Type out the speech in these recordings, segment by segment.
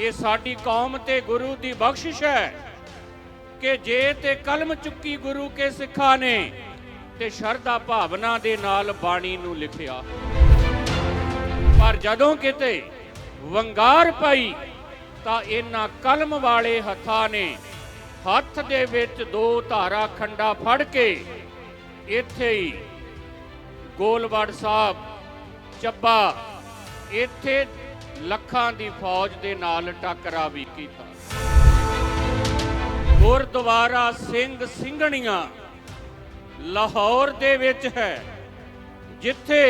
ਇਹ ਸਾਡੀ ਕੌਮ ਤੇ ਗੁਰੂ ਦੀ ਬਖਸ਼ਿਸ਼ ਹੈ ਕਿ ਜੇ ਤੇ ਕਲਮ ਚੁੱਕੀ ਗੁਰੂ ਕੇ ਸਿੱਖਾਂ ਨੇ ਤੇ ਸ਼ਰਧਾ ਭਾਵਨਾ ਦੇ ਨਾਲ ਬਾਣੀ ਨੂੰ ਲਿਖਿਆ। ਪਰ ਜਦੋਂ ਕਿਤੇ ਵੰਗਾਰ ਪਈ, ਤਾਂ ਇਹਨਾਂ ਕਲਮ ਵਾਲੇ ਹੱਥਾਂ ਨੇ ਹੱਥ ਦੇ ਵਿੱਚ ਦੋ ਧਾਰਾ ਖੰਡਾ ਫੜ ਕੇ ਇੱਥੇ ਹੀ ਗੋਲਵੜ ਸਾਹਿਬ, ਚੱਬਾ, ਇੱਥੇ ਲੱਖਾਂ ਦੀ ਫੌਜ ਦੇ ਨਾਲ ਟੱਕਰਾ ਵੀ ਕੀਤਾ। ਗੁਰਦੁਆਰਾ ਸਿੰਘ ਸਿੰਘਣੀਆਂ ਲਾਹੌਰ ਦੇ ਵਿੱਚ ਹੈ, ਜਿੱਥੇ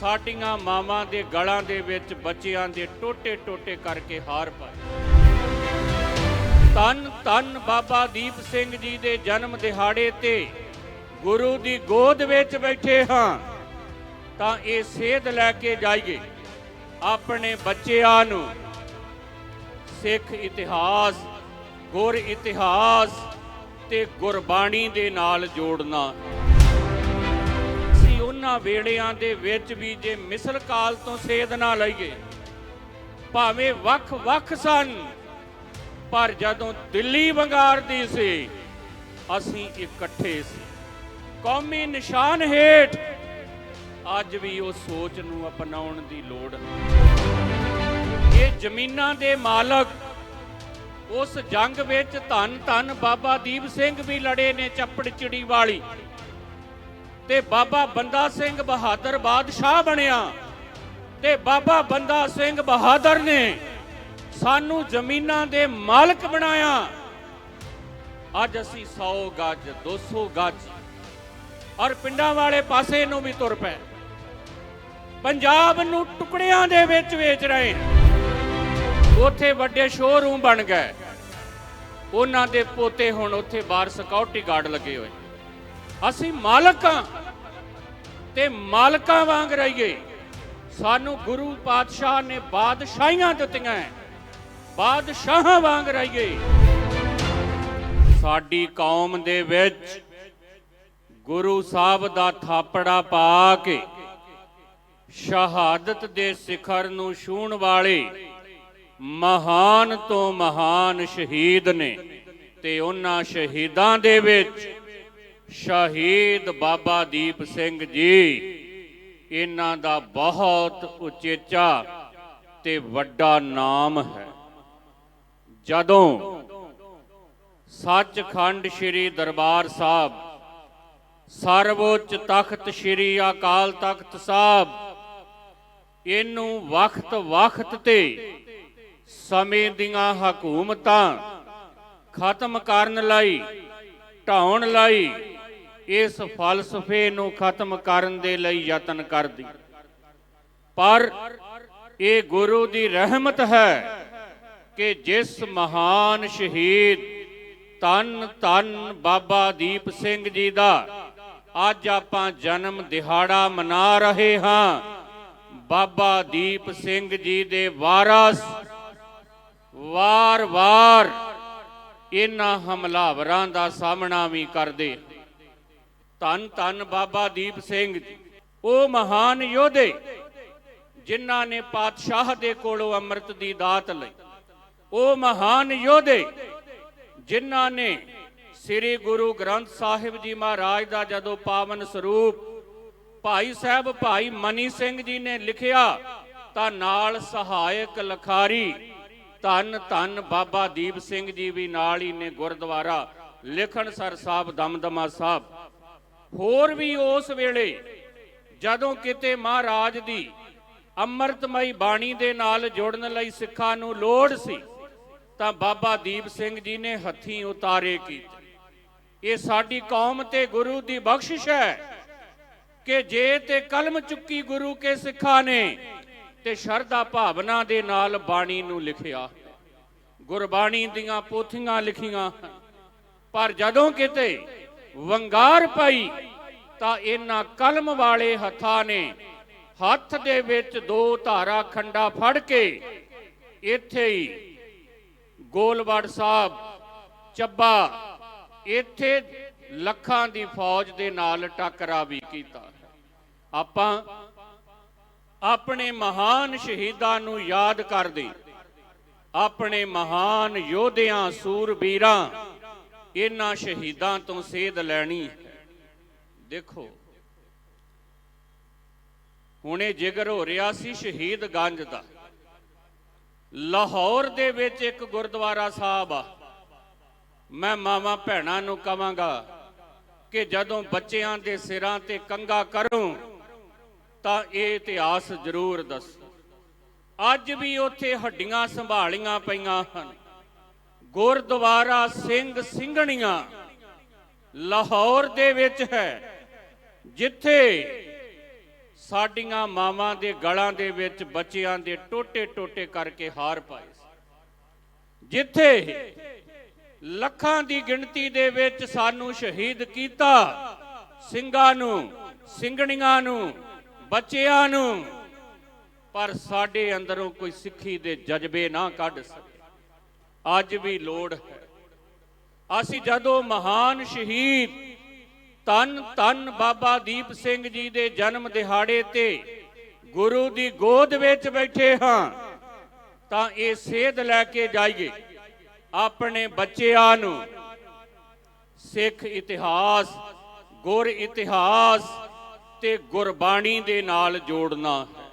ਸਾਡੀਆਂ ਮਾਵਾਂ ਦੇ ਗਲਾਂ ਦੇ ਵਿੱਚ ਬੱਚਿਆਂ ਦੇ ਟੋਟੇ ਟੋਟੇ ਕਰਕੇ ਹਾਰ ਪਾਏ ਤਨ ਤਨ ਬਾਬਾ ਦੀਪ ਸਿੰਘ ਜੀ ਦੇ ਜਨਮ ਦਿਹਾੜੇ ਤੇ ਗੁਰੂ ਦੀ ਗੋਦ ਵਿੱਚ ਬੈਠੇ ਹਾਂ, ਤਾਂ ਇਹ ਸੇਧ ਲੈ ਕੇ ਜਾਈਏ। ਆਪਣੇ ਬੱਚਿਆਂ ਨੂੰ ਸਿੱਖ ਇਤਿਹਾਸ, ਗੁਰ ਇਤਿਹਾਸ ਤੇ ਗੁਰਬਾਣੀ ਦੇ ਨਾਲ ਜੋੜਨਾ। ਅਸੀਂ ਉਹਨਾਂ ਵੇੜਿਆਂ ਦੇ ਵਿੱਚ ਵੀ ਜੇ ਮਿਸਲ ਕਾਲ ਤੋਂ ਸੇਧ ਨਾ ਲਈਏ, ਭਾਵੇਂ ਵੱਖ-ਵੱਖ ਸਨ, ਪਰ ਜਦੋਂ ਦਿੱਲੀ ਵੰਗਾਰਦੀ ਸੀ, ਅਸੀਂ ਇਕੱਠੇ ਸੀ। ਕੌਮੀ ਨਿਸ਼ਾਨ ਹੇਠ ਅੱਜ ਵੀ ਉਸ ਸੋਚ ਨੂੰ ਅਪਣਾਉਣ ਦੀ ਲੋੜ ਹੈ ਇਹ ਜ਼ਮੀਨਾਂ ਦੇ ਮਾਲਕ ਉਸ ਜੰਗ ਵਿੱਚ ਧੰਨ ਧੰਨ ਬਾਬਾ ਦੀਪ ਸਿੰਘ ਵੀ ਲੜੇ ਨੇ ਚੱਪੜ ਚਿੜੀ ਵਾਲੀ। ਤੇ ਬਾਬਾ ਬੰਦਾ ਸਿੰਘ ਬਹਾਦਰ ਬਾਦਸ਼ਾਹ ਬਣਿਆ। ਤੇ ਬਾਬਾ ਬੰਦਾ ਸਿੰਘ ਬਹਾਦਰ ਨੇ ਸਾਨੂੰ ਜ਼ਮੀਨਾਂ ਦੇ ਮਾਲਕ ਬਣਾਇਆ। ਅੱਜ ਅਸੀਂ 100 ਗੱਜ 200 ਗੱਜ ਔਰ ਪਿੰਡਾਂ ਵਾਲੇ ਪਾਸੇ ਨੂੰ ਵੀ ਤੁਰ ਪਏ। ਪੰਜਾਬ ਨੂੰ ਟੁਕੜਿਆਂ ਦੇ ਵਿੱਚ ਵੇਚ ਰਹੇ। ਉੱਥੇ ਵੱਡੇ ਸ਼ੋਰੂਮ ਬਣ ਗਏ। ਉਹਨਾਂ ਦੇ ਪੋਤੇ ਹੁਣ ਉੱਥੇ ਬਾਹਰ ਸਿਕਿਉਰਿਟੀ ਗਾਰਡ ਲੱਗੇ ਹੋਏ। ਅਸੀਂ ਮਾਲਕਾਂ ਤੇ ਮਾਲਕਾਂ ਵਾਂਗ ਰਹੀਏ। ਸਾਨੂੰ ਗੁਰੂ ਪਾਤਸ਼ਾਹ ਨੇ ਬਾਦਸ਼ਾਹੀਆਂ ਦਿੱਤੀਆਂ ਹੈ। ਬਾਦਸ਼ਾਹਾਂ ਵਾਂਗ ਰਹੀਏ। ਸਾਡੀ ਕੌਮ ਦੇ ਵਿੱਚ ਗੁਰੂ ਸਾਹਿਬ ਦਾ ਥਾਪੜਾ ਪਾ ਕੇ ਸ਼ਹਾਦਤ ਦੇ ਸਿਖਰ ਨੂੰ ਛੂਹਣ ਵਾਲੇ ਮਹਾਨ ਤੋਂ ਮਹਾਨ ਸ਼ਹੀਦ ਨੇ ਤੇ ਉਹਨਾਂ ਸ਼ਹੀਦਾਂ ਦੇ ਵਿੱਚ ਸ਼ਹੀਦ ਬਾਬਾ ਦੀਪ ਸਿੰਘ ਜੀ। ਇਹਨਾਂ ਦਾ ਬਹੁਤ ਉਚੇਚਾ ਤੇ ਵੱਡਾ ਨਾਮ ਹੈ। ਜਦੋਂ ਸੱਚਖੰਡ ਸ੍ਰੀ ਦਰਬਾਰ ਸਾਹਿਬ, ਸਰਵਉੱਚ ਤਖਤ ਸ੍ਰੀ ਅਕਾਲ ਤਖਤ ਸਾਹਿਬ ਇਹਨੂੰ ਵਕਤ ਵਕਤ ਤੇ ਸਮੇਂ ਦੀਆਂ ਹਕੂਮਤਾਂ ਖਤਮ ਕਰਨ ਲਈ, ਢਾਉਣ ਲਈ, ਇਸ ਫਲਸਫੇ ਨੂੰ ਖਤਮ ਕਰਨ ਦੇ ਲਈ ਯਤਨ ਕਰਦੀ। ਪਰ ਇਹ ਗੁਰੂ ਦੀ ਰਹਿਮਤ ਹੈ ਕਿ ਜਿਸ ਮਹਾਨ ਸ਼ਹੀਦ ਤਨ ਤਨ ਬਾਬਾ ਦੀਪ ਸਿੰਘ ਜੀ ਦਾ ਅੱਜ ਆਪਾਂ ਜਨਮ ਦਿਹਾੜਾ ਮਨਾ ਰਹੇ ਹਾਂ ਬਾਬਾ ਦੀਪ ਸਿੰਘ ਜੀ ਦੇ ਵਾਰਸ। ਵਾਰ-ਵਾਰ ਇਹਨਾਂ ਹਮਲਾਵਰਾਂ ਦਾ ਸਾਹਮਣਾ ਵੀ ਕਰਦੇ। ਧੰਨ ਧੰਨ ਬਾਬਾ ਦੀਪ ਸਿੰਘ ਉਹ ਮਹਾਨ ਯੋਧੇ ਜਿਨ੍ਹਾਂ ਨੇ ਪਾਤਸ਼ਾਹ ਦੇ ਕੋਲੋਂ ਅੰਮ੍ਰਿਤ ਦੀ ਦਾਤ ਲਈ। ਉਹ ਮਹਾਨ ਯੋਧੇ ਜਿਨ੍ਹਾਂ ਨੇ ਸ੍ਰੀ ਗੁਰੂ ਗ੍ਰੰਥ ਸਾਹਿਬ ਜੀ ਮਹਾਰਾਜ ਦਾ ਜਦੋਂ ਪਾਵਨ ਸਰੂਪ ਭਾਈ ਸਾਹਿਬ, ਭਾਈ ਮਨੀ ਸਿੰਘ ਜੀ ਨੇ ਲਿਖਿਆ, ਤਾਂ ਨਾਲ ਸਹਾਇਕ ਲਖਾਰੀ, ਧੰਨ ਧੰਨ ਬਾਬਾ ਦੀਪ ਸਿੰਘ ਜੀ ਵੀ ਨਾਲ ਹੀ ਨੇ ਗੁਰਦੁਆਰਾ ਲਿਖਣਸਰ ਸਾਹਿਬ ਦਮਦਮਾ ਸਾਹਿਬ। ਹੋਰ ਵੀ ਉਸ ਵੇਲੇ, ਜਦੋਂ ਕਿਤੇ ਮਹਾਰਾਜ ਦੀ ਅੰਮ੍ਰਿਤਮਈ ਬਾਣੀ ਦੇ ਨਾਲ ਜੁੜਨ ਲਈ ਸਿੱਖਾਂ ਨੂੰ ਲੋੜ ਸੀ, ਤਾਂ ਬਾਬਾ ਦੀਪ ਸਿੰਘ ਜੀ ਨੇ ਹੱਥੀਂ ਉਤਾਰੇ ਕੀਤੇ। ਇਹ ਸਾਡੀ ਕੌਮ ਤੇ ਗੁਰੂ ਦੀ ਬਖਸ਼ਿਸ਼ ਹੈ। ਕਿ ਜੇ ਤੇ ਕਲਮ ਚੁੱਕੀ ਗੁਰੂ ਕੇ ਸਿੱਖਾਂ ਨੇ ਤੇ ਸ਼ਰਧਾ ਭਾਵਨਾ ਦੇ ਨਾਲ ਬਾਣੀ ਨੂੰ ਲਿਖਿਆ। ਗੁਰਬਾਣੀ ਦੀਆਂ ਪੋਥੀਆਂ ਲਿਖੀਆਂ। ਪਰ ਜਦੋਂ ਕਿਤੇ ਵੰਗਾਰ ਪਈ, ਤਾਂ ਇਹਨਾਂ ਕਲਮ ਵਾਲੇ ਹੱਥਾਂ ਨੇ ਹੱਥ ਦੇ ਵਿੱਚ ਦੋ ਧਾਰਾ ਖੰਡਾ ਫੜ ਕੇ ਇੱਥੇ ਹੀ ਗੋਲਵੜ ਸਾਹਿਬ, ਚੱਬਾ, ਇੱਥੇ ਲੱਖਾਂ ਦੀ ਫੌਜ ਦੇ ਨਾਲ ਟੱਕਰਾ ਵੀ ਕੀਤਾ। ਆਪਾਂ ਆਪਣੇ ਮਹਾਨ ਸ਼ਹੀਦਾਂ ਨੂੰ ਯਾਦ ਕਰਦੇ। ਆਪਣੇ ਮਹਾਨ ਯੋਧਿਆਂ, ਸੂਰਬੀਰਾਂ, ਇਹਨਾਂ ਸ਼ਹੀਦਾਂ ਤੋਂ ਸੇਧ ਲੈਣੀ। ਹੈ ਦੇਖੋ, ਹੁਣੇ ਜ਼ਿਕਰ ਹੋ ਰਿਹਾ ਸੀ ਸ਼ਹੀਦ ਗੰਜ ਦਾ। ਲਾਹੌਰ ਦੇ ਵਿੱਚ ਇੱਕ ਗੁਰਦੁਆਰਾ ਸਾਹਿਬ ਆ। ਮੈਂ ਮਾਵਾਂ ਭੈਣਾਂ ਨੂੰ ਕਵਾਂਗਾ ਕਿ ਜਦੋਂ ਬੱਚਿਆਂ ਦੇ ਸਿਰਾਂ ਤੇ ਕੰਗਾ ਕਰੂੰ ਤਾਂ ਇਹ ਇਤਿਹਾਸ ਜ਼ਰੂਰ ਦੱਸ। ਅੱਜ ਵੀ ਉੱਥੇ ਹੱਡੀਆਂ ਸੰਭਾਲੀਆਂ ਪਈਆਂ ਹਨ। ਗੁਰਦੁਆਰਾ ਸਿੰਘ ਸਿੰਘਣੀਆਂ ਲਾਹੌਰ ਦੇ ਵਿੱਚ ਹੈ, ਜਿੱਥੇ ਸਾਡੀਆਂ ਮਾਵਾਂ ਦੇ ਗਲਾਂ ਦੇ ਵਿੱਚ ਬੱਚਿਆਂ ਦੇ ਟੋਟੇ ਟੋਟੇ ਕਰਕੇ ਹਾਰ ਪਾਏ ਜਿੱਥੇ ਲੱਖਾਂ ਦੀ ਗਿਣਤੀ ਦੇ ਵਿੱਚ ਸਾਨੂੰ ਸ਼ਹੀਦ ਕੀਤਾ ਸਿੰਘਾਂ ਨੂੰ, ਸਿੰਘਣੀਆਂ ਨੂੰ ਬੱਚਿਆਂ ਨੂੰ, ਪਰ ਸਾਡੇ ਅੰਦਰੋਂ ਕੋਈ ਸਿੱਖੀ ਦੇ ਜਜ਼ਬੇ ਨਾ ਕੱਢ ਸਕੇ। ਅੱਜ ਵੀ ਲੋੜ ਹੈ। ਅਸੀਂ ਜਦੋਂ ਮਹਾਨ ਸ਼ਹੀਦ ਤਨ ਤਨ ਬਾਬਾ ਦੀਪ ਸਿੰਘ ਜੀ ਦੇ ਜਨਮ ਦਿਹਾੜੇ ਤੇ ਗੁਰੂ ਦੀ ਗੋਦ ਵਿੱਚ ਬੈਠੇ ਹਾਂ, ਤਾਂ ਇਹ ਸੇਧ ਲੈ ਕੇ ਜਾਈਏ। ਆਪਣੇ ਬੱਚਿਆਂ ਨੂੰ ਸਿੱਖ ਇਤਿਹਾਸ, ਗੁਰ ਇਤਿਹਾਸ ਤੇ ਗੁਰਬਾਣੀ ਦੇ ਨਾਲ ਜੋੜਨਾ ਹੈ।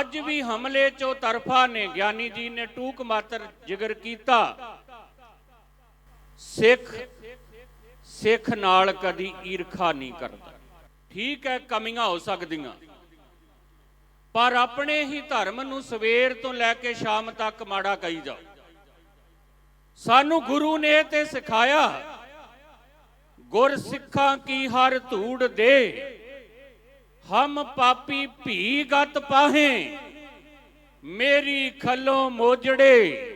ਅੱਜ ਵੀ ਹਮਲੇ ਚੋਂ ਤਰਫਾ ਨੇ ਗਿਆਨੀ ਜੀ ਨੇ ਟੂਕ ਮਾਤਰ ਜ਼ਿਕਰ ਕੀਤਾ। ਸਿੱਖ ਸਿੱਖ ਨਾਲ ਕਦੀ ਈਰਖਾ ਨਹੀਂ ਕਰਦਾ। ਠੀਕ ਹੈ, ਕਮੀਆਂ ਹੋ ਸਕਦੀਆਂ। ਪਰ ਆਪਣੇ ਹੀ ਧਰਮ ਨੂੰ ਸਵੇਰ ਤੋਂ ਲੈ ਕੇ ਸ਼ਾਮ ਤੱਕ ਮਾੜਾ ਕਹੀ ਜਾਓ। ਸਾਨੂੰ ਗੁਰੂ ਨੇ ਤੇ ਸਿਖਾਇਆ। ਗੁਰ ਸਿੱਖਾਂ ਕੀ ਹਰ ਧੂੜ ਦੇ? ਹਮ ਪਾਪੀ ਭੀ ਗਤ ਪਾਹੇ, ਮੇਰੀ ਖੱਲੋਂ ਮੋਜੜੇ।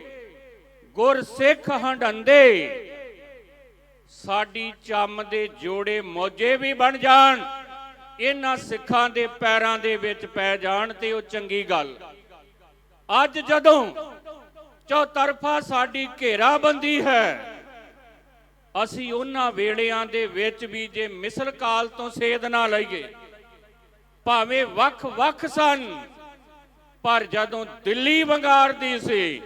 ਗੁਰ ਸਿੱਖ ਹੰਡੰਦੇ ਸਾਡੀ ਚੰਮ ਦੇ ਜੋੜੇ ਮੋਜੇ ਵੀ ਬਣ ਜਾਣ। ਇਹਨਾਂ ਸਿੱਖਾਂ ਦੇ ਪੈਰਾਂ ਦੇ ਵਿੱਚ ਪੈ ਜਾਣ ਤੇ ਉਹ ਚੰਗੀ ਗੱਲ। ਅੱਜ ਜਦੋਂ ਚੌਤਰਫਾ ਸਾਡੀ ਘੇਰਾਬੰਦੀ ਹੈ ਅਸੀਂ ਉਹਨਾਂ ਵੇੜਿਆਂ ਦੇ ਵਿੱਚ ਵੀ ਜੇ ਮਿਸਲ ਕਾਲ ਤੋਂ ਸੇਧ ਨਾ ਲਈਏ, ਭਾਵੇਂ ਵੱਖ-ਵੱਖ ਸਨ, ਪਰ ਜਦੋਂ ਦਿੱਲੀ ਵੰਗਾਰਦੀ ਸੀ,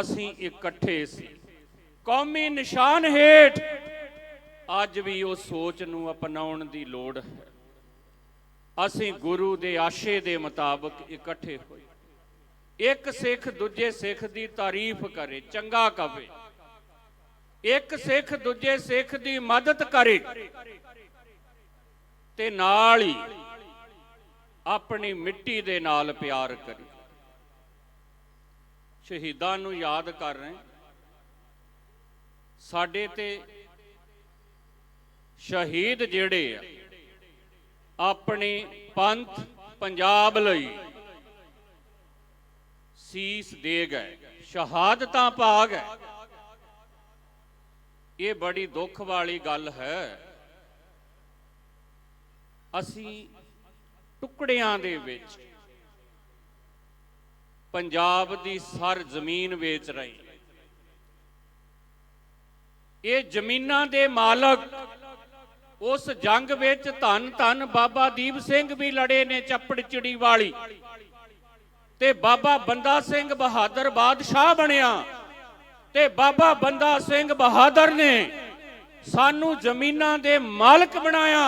ਅਸੀਂ ਇਕੱਠੇ ਸੀ। ਕੌਮੀ ਨਿਸ਼ਾਨ ਹੇਠ ਅੱਜ ਵੀ ਉਹ ਸੋਚ ਨੂੰ ਅਪਣਾਉਣ ਦੀ ਲੋੜ ਹੈ। ਅਸੀਂ ਗੁਰੂ ਦੇ ਆਸ਼ੇ ਦੇ ਮੁਤਾਬਕ ਇਕੱਠੇ ਹੋਏ। ਇੱਕ ਸਿੱਖ ਦੂਜੇ ਸਿੱਖ ਦੀ ਤਾਰੀਫ ਕਰੇ, ਚੰਗਾ ਕਵੇ। ਇੱਕ ਸਿੱਖ ਦੂਜੇ ਸਿੱਖ ਦੀ ਮਦਦ ਕਰੇ ਤੇ ਨਾਲ ਹੀ ਆਪਣੀ ਮਿੱਟੀ ਦੇ ਨਾਲ ਪਿਆਰ ਕਰੇ। ਸ਼ਹੀਦਾਂ ਨੂੰ ਯਾਦ ਕਰ ਰਹੇ ਸਾਡੇ ਤੇ ਸ਼ਹੀਦ ਜਿਹੜੇ ਆ, ਆਪਣੀ ਪੰਥ ਪੰਜਾਬ ਲਈ ਸੀਸ ਦੇ ਗਏ, ਸ਼ਹਾਦਤਾਂ ਪਾ ਗਏ। ਇਹ ਬੜੀ ਦੁੱਖ ਵਾਲੀ ਗੱਲ ਹੈ। ਅਸੀਂ ਟੁਕੜਿਆਂ ਦੇ ਵਿੱਚ ਪੰਜਾਬ ਦੀ ਸਰ ਜ਼ਮੀਨ ਵੇਚ ਰਹੇ ਇਹ ਜ਼ਮੀਨਾਂ ਦੇ ਮਾਲਕ ਉਸ ਜੰਗ ਵਿੱਚ ਧੰਨ ਧੰਨ ਬਾਬਾ ਦੀਪ ਸਿੰਘ ਵੀ ਲੜੇ ਨੇ ਚੱਪੜ ਚਿੜੀ ਵਾਲੀ। ਤੇ ਬਾਬਾ ਬੰਦਾ ਸਿੰਘ ਬਹਾਦਰ ਬਾਦਸ਼ਾਹ ਬਣਿਆ। ਤੇ ਬਾਬਾ ਬੰਦਾ ਸਿੰਘ ਬਹਾਦਰ ਨੇ ਸਾਨੂੰ ਜ਼ਮੀਨਾਂ ਦੇ ਮਾਲਕ ਬਣਾਇਆ।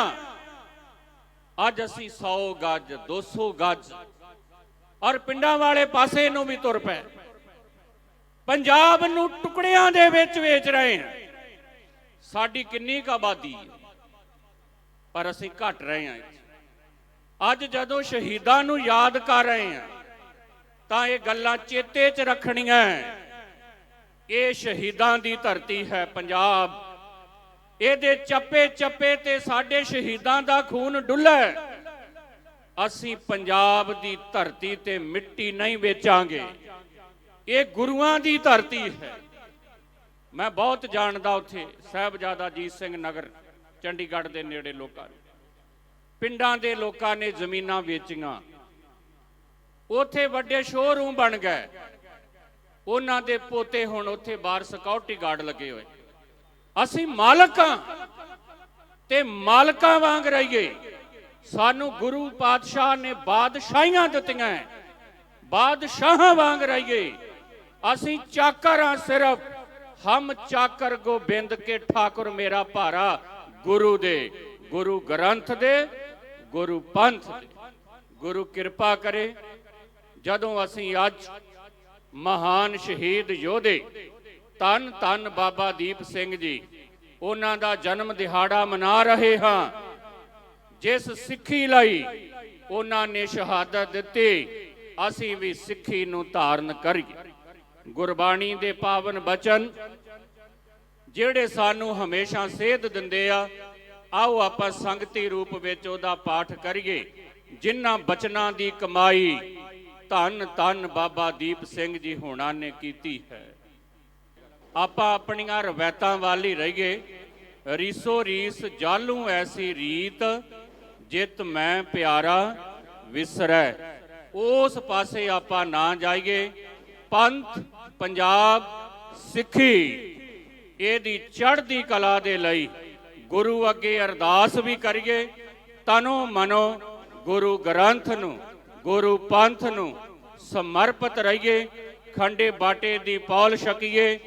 ਅੱਜ ਅਸੀਂ 100 ਗੱਜ 200 ਗੱਜ ਔਰ ਪਿੰਡਾਂ ਵਾਲੇ ਪਾਸੇ ਨੂੰ ਵੀ ਤੁਰ ਪਏ। ਪੰਜਾਬ ਨੂੰ ਟੁਕੜਿਆਂ ਦੇ ਵਿੱਚ ਵੇਚ ਰਹੇ ਹਾਂ। ਸਾਡੀ ਕਿੰਨੀ ਕੁ ਆਬਾਦੀ ਹੈ, ਪਰ ਅਸੀਂ ਘਟ ਰਹੇ ਹਾਂ ਅੱਜ ਜਦੋਂ ਸ਼ਹੀਦਾਂ ਨੂੰ ਯਾਦ ਕਰ ਰਹੇ ਹਾਂ, ਤਾਂ ਇਹ ਗੱਲਾਂ ਚੇਤੇ 'ਚ ਰੱਖਣੀਆਂ ਹੈ। ਇਹ ਸ਼ਹੀਦਾਂ ਦੀ ਧਰਤੀ ਹੈ ਪੰਜਾਬ। ਇਹਦੇ ਚੱਪੇ ਚੱਪੇ ਤੇ ਸਾਡੇ ਸ਼ਹੀਦਾਂ ਦਾ ਖੂਨ ਡੁੱਲਾ ਹੈ। ਅਸੀਂ ਪੰਜਾਬ ਦੀ ਧਰਤੀ ਤੇ ਮਿੱਟੀ ਨਹੀਂ ਵੇਚਾਂਗੇ। ਇਹ ਗੁਰੂਆਂ ਦੀ ਧਰਤੀ ਹੈ। ਮੈਂ ਬਹੁਤ ਜਾਣਦਾ ਉੱਥੇ ਸਾਹਿਬਜ਼ਾਦਾ ਜੀਤ ਸਿੰਘ ਨਗਰ, ਚੰਡੀਗੜ੍ਹ ਦੇ ਨੇੜੇ ਲੋਕਾਂ ਨੂੰ। ਪਿੰਡਾਂ ਦੇ ਲੋਕਾਂ ਨੇ ਜ਼ਮੀਨਾਂ ਵੇਚੀਆਂ। ਉੱਥੇ ਵੱਡੇ ਸ਼ੋਰੂਮ ਬਣ ਗਏ। ਉਹਨਾਂ ਦੇ ਪੋਤੇ ਹੁਣ ਉੱਥੇ ਬਾਹਰ ਸਿਕਿਉਰਿਟੀ ਗਾਰਡ ਲੱਗੇ ਹੋਏ। ਅਸੀਂ ਮਾਲਕਾਂ ਤੇ ਮਾਲਕਾਂ ਵਾਂਗ ਰਹੀਏ। ਸਾਨੂੰ ਗੁਰੂ ਪਾਤਸ਼ਾਹ ਨੇ ਬਾਦਸ਼ਾਹੀਆਂ ਦਿੱਤੀਆਂ ਹੈ। ਬਾਦਸ਼ਾਹਾਂ ਵਾਂਗ ਰਹੀਏ। ਅਸੀਂ ਚਾਕਰ ਹਾਂ ਸਿਰਫ। ਹਮ ਚਾਕਰ ਗੋਬਿੰਦ ਕੇ ਠਾਕੁਰ ਮੇਰਾ ਭਾਰਾ। ਗੁਰੂ ਦੇ, ਗੁਰੂ ਗ੍ਰੰਥ ਦੇ, ਗੁਰੂ ਪੰਥ ਦੇ। ਗੁਰੂ ਕਿਰਪਾ ਕਰੇ। ਜਦੋਂ ਅਸੀਂ ਅੱਜ ਮਹਾਨ ਸ਼ਹੀਦ ਯੋਧੇ ਤਨ ਤਨ ਬਾਬਾ ਦੀਪ ਸਿੰਘ ਜੀ, ਉਹਨਾਂ ਦਾ ਜਨਮ ਦਿਹਾੜਾ ਮਨਾ ਰਹੇ ਹਾਂ। ਜਿਸ ਸਿੱਖੀ ਲਈ ਉਹਨਾਂ ਨੇ ਸ਼ਹਾਦਤ ਦਿੱਤੀ, ਅਸੀਂ ਵੀ ਸਿੱਖੀ ਨੂੰ ਧਾਰਨ ਕਰੀਏ। ਗੁਰਬਾਣੀ ਦੇ ਪਾਵਨ ਬਚਨ, ਜਿਹੜੇ ਸਾਨੂੰ ਹਮੇਸ਼ਾ ਸੇਧ ਦਿੰਦੇ ਆ, ਆਓ ਆਪਾਂ ਸੰਗਤੀ ਰੂਪ ਵਿੱਚ ਉਹਦਾ ਪਾਠ ਕਰੀਏ, ਜਿਨ੍ਹਾਂ ਬਚਨਾਂ ਦੀ ਕਮਾਈ ਧੰਨ ਧੰਨ ਬਾਬਾ ਦੀਪ ਸਿੰਘ ਜੀ ਹੋਣਾ ਨੇ ਕੀਤੀ ਹੈ। ਆਪਾਂ ਆਪਣੀਆਂ ਰਵਾਇਤਾਂ ਵੱਲ ਰਹੀਏ। ਰੀਸੋ ਰੀਸ ਜਾਲੂ ਐਸੀ ਰੀਤ, ਜਿਤ ਮੈਂ ਪਿਆਰਾ ਵਿਸਰੈ। ਉਸ ਪਾਸੇ ਆਪਾਂ ਨਾ ਜਾਈਏ। ਪੰਥ ਪੰਜਾਬ ਸਿੱਖੀ, ਇਹਦੀ ਚੜ੍ਹਦੀ ਕਲਾ ਦੇ ਲਈ ਗੁਰੂ ਅੱਗੇ ਅਰਦਾਸ ਵੀ ਕਰੀਏ। ਤਨੋ ਮਨੋ ਗੁਰੂ ਗ੍ਰੰਥ ਨੂੰ ਗੁਰੂ ਪੰਥ ਨੂੰ ਸਮਰਪਿਤ ਰਹੀਏ, ਖੰਡੇ ਬਾਟੇ ਦੀ ਪੌਲ ਛਕੀਏ,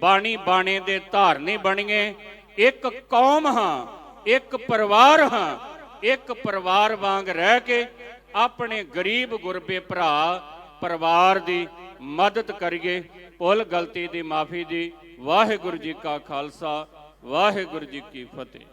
ਬਾਣੀ ਬਾਣੇ ਦੇ ਧਾਰਨੀ ਬਣੀਏ। ਇੱਕ ਕੌਮ ਹਾਂ, ਇੱਕ ਪਰਿਵਾਰ ਹਾਂ, ਇੱਕ ਪਰਿਵਾਰ ਵਾਂਗ ਰਹਿ ਕੇ ਆਪਣੇ ਗਰੀਬ ਗੁਰਬੇ ਭਰਾ ਪਰਿਵਾਰ ਦੀ ਮਦਦ ਕਰੀਏ। ਭੁੱਲ ਗਲਤੀ ਦੀ ਮਾਫੀ ਦੀ ਵਾਹਿਗੁਰੂ ਜੀ ਕਾ ਖਾਲਸਾ, ਵਾਹਿਗੁਰੂ ਜੀ ਕੀ ਫਤਿਹ।